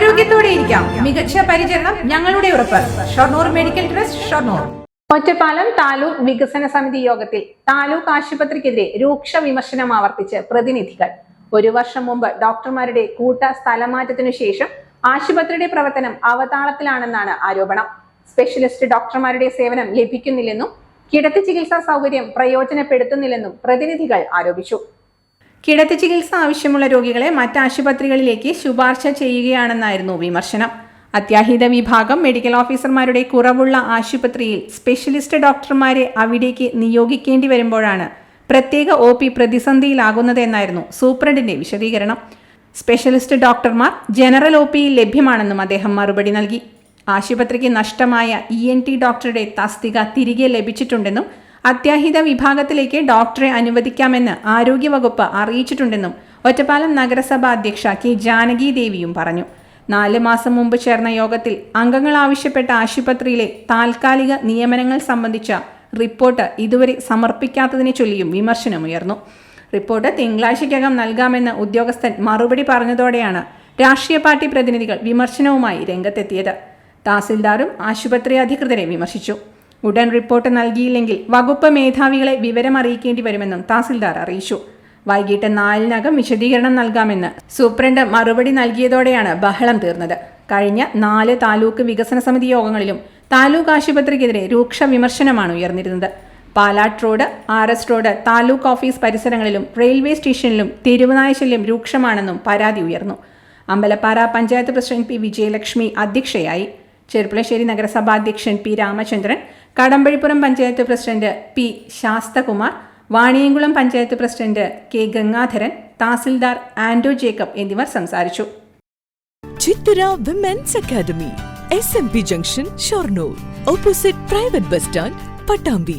ആരോഗ്യത്തോടെ ഇരിക്കാം മികച്ച പരിചരണം ഞങ്ങളുടെ ഉറപ്പ്. Shoranur medical trust Shoranur. Ottapalam taluk വികസന സമിതി യോഗത്തിൽ താലൂക്ക് ആശുപത്രിക്കെതിരെ രൂക്ഷ വിമർശനം ആവർത്തിച്ച് പ്രതിനിധികൾ. ഒരു വർഷം മുമ്പ് ഡോക്ടർമാരുടെ കൂട്ട സ്ഥലമാറ്റത്തിനു ശേഷം ആശുപത്രിയുടെ പ്രവർത്തനം അവതാളത്തിലാണെന്നാണ് ആരോപണം. സ്പെഷ്യലിസ്റ്റ് ഡോക്ടർമാരുടെ സേവനം ലഭിക്കുന്നില്ലെന്നും കിടത്തി ചികിത്സാ സൗകര്യം പ്രയോജനപ്പെടുത്തുന്നില്ലെന്നും പ്രതിനിധികൾ ആരോപിച്ചു. കിടത്തി ചികിത്സ ആവശ്യമുള്ള രോഗികളെ മറ്റ് ആശുപത്രികളിലേക്ക് ശുപാർശ ചെയ്യുകയാണെന്നായിരുന്നു വിമർശനം. അത്യാഹിത വിഭാഗം മെഡിക്കൽ ഓഫീസർമാരുടെ കുറവുള്ള ആശുപത്രിയിൽ സ്പെഷ്യലിസ്റ്റ് ഡോക്ടർമാരെ അവിടേക്ക് നിയോഗിക്കേണ്ടി വരുമ്പോഴാണ് പ്രത്യേക ഒ പി പ്രതിസന്ധിയിലാകുന്നതെന്നായിരുന്നു സൂപ്രണ്ടിന്റെ വിശദീകരണം. സ്പെഷ്യലിസ്റ്റ് ഡോക്ടർമാർ ജനറൽ ഒ പിയിൽ ലഭ്യമാണെന്നും അദ്ദേഹം മറുപടി നൽകി. ആശുപത്രിക്ക് നഷ്ടമായ ഇ എൻ ടി ഡോക്ടറുടെ തസ്തിക തിരികെ ലഭിച്ചിട്ടുണ്ടെന്നും അത്യാഹിത വിഭാഗത്തിലേക്ക് ഡോക്ടറെ അനുവദിക്കാമെന്ന് ആരോഗ്യവകുപ്പ് അറിയിച്ചിട്ടുണ്ടെന്നും ഒറ്റപ്പാലം നഗരസഭ അധ്യക്ഷ കെ ജാനകി ദേവിയും പറഞ്ഞു. നാല് മാസം മുമ്പ് ചേർന്ന യോഗത്തിൽ അംഗങ്ങൾ ആവശ്യപ്പെട്ട ആശുപത്രിയിലെ താൽക്കാലിക നിയമനങ്ങൾ സംബന്ധിച്ച റിപ്പോർട്ട് ഇതുവരെ സമർപ്പിക്കാത്തതിനെ ചൊല്ലിയും വിമർശനമുയർന്നു. റിപ്പോർട്ട് തിങ്കളാഴ്ചയ്ക്കകം നൽകാമെന്ന് ഉദ്യോഗസ്ഥൻ മറുപടി പറഞ്ഞതോടെയാണ് രാഷ്ട്രീയ പാർട്ടി പ്രതിനിധികൾ വിമർശനവുമായി രംഗത്തെത്തിയത്. തഹസിൽദാറും ആശുപത്രി അധികൃതരെ വിമർശിച്ചു. ഉടൻ റിപ്പോർട്ട് നൽകിയില്ലെങ്കിൽ വകുപ്പ് മേധാവികളെ വിവരം അറിയിക്കേണ്ടി വരുമെന്നും തഹസിൽദാർ അറിയിച്ചു. വൈകിട്ട് നാലിനകം വിശദീകരണം നൽകാമെന്ന് സൂപ്രണ്ട് മറുപടി നൽകിയതോടെയാണ് ബഹളം തീർന്നത്. കഴിഞ്ഞ നാല് താലൂക്ക് വികസന സമിതി യോഗങ്ങളിലും താലൂക്ക് ആശുപത്രിക്കെതിരെ രൂക്ഷ വിമർശനമാണ് ഉയർന്നിരുന്നത്. Palat road R S road taluk office പരിസരങ്ങളിലും റെയിൽവേ സ്റ്റേഷനിലും തിരുവനായശല്യം രൂക്ഷമാണെന്നും പരാതി ഉയർന്നു. അമ്പലപ്പാറ പഞ്ചായത്ത് പ്രസിഡന്റ് പി വിജയലക്ഷ്മി അധ്യക്ഷയായി. ചെറുപ്പുളശ്ശേരി നഗരസഭാ അധ്യക്ഷൻ P Ramachandran Kadampazhipuram panchayat president P Sasthakumar Vaniyamkulam panchayat president K Gangadharan tahsildar Ando Jacob എന്നിവർ സംസാരിച്ചു. Chithara women's academy S M P junction Shoranur opposite private bus stand Pattambi